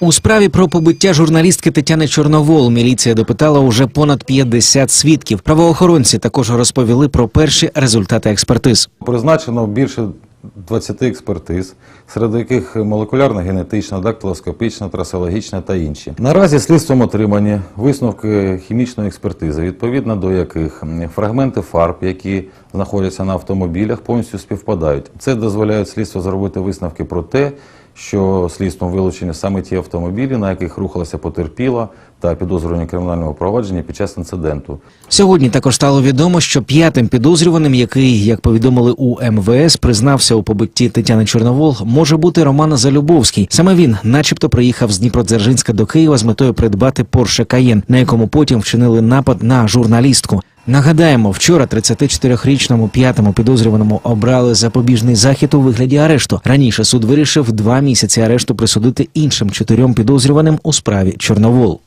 У справі про побиття журналістки Тетяни Чорновол міліція допитала уже понад 50 свідків. Правоохоронці також розповіли про перші результати експертиз. Призначено більше 20 експертиз, серед яких молекулярна, генетична, дактилоскопічна, трасологічна та інші. Наразі слідством отримані висновки хімічної експертизи, відповідно до яких фрагменти фарб, які знаходяться на автомобілях, повністю співпадають. Це дозволяє слідству зробити висновки про те, що слідством вилучені саме ті автомобілі, на яких рухалася потерпіла та підозрювані в кримінальному провадженні під час інциденту. Сьогодні також стало відомо, що п'ятим підозрюваним, який, як повідомили у МВС, признався у побитті Тетяни Чорновол, може бути Роман Залюбовський. Саме він, начебто, приїхав з Дніпродзержинська до Києва з метою придбати Порше Каєн, на якому потім вчинили напад на журналістку. Нагадаємо, вчора 34-річному п'ятому підозрюваному обрали запобіжний захід у вигляді арешту. Раніше суд вирішив два місяці арешту присудити іншим чотирьом підозрюваним у справі Чорновол.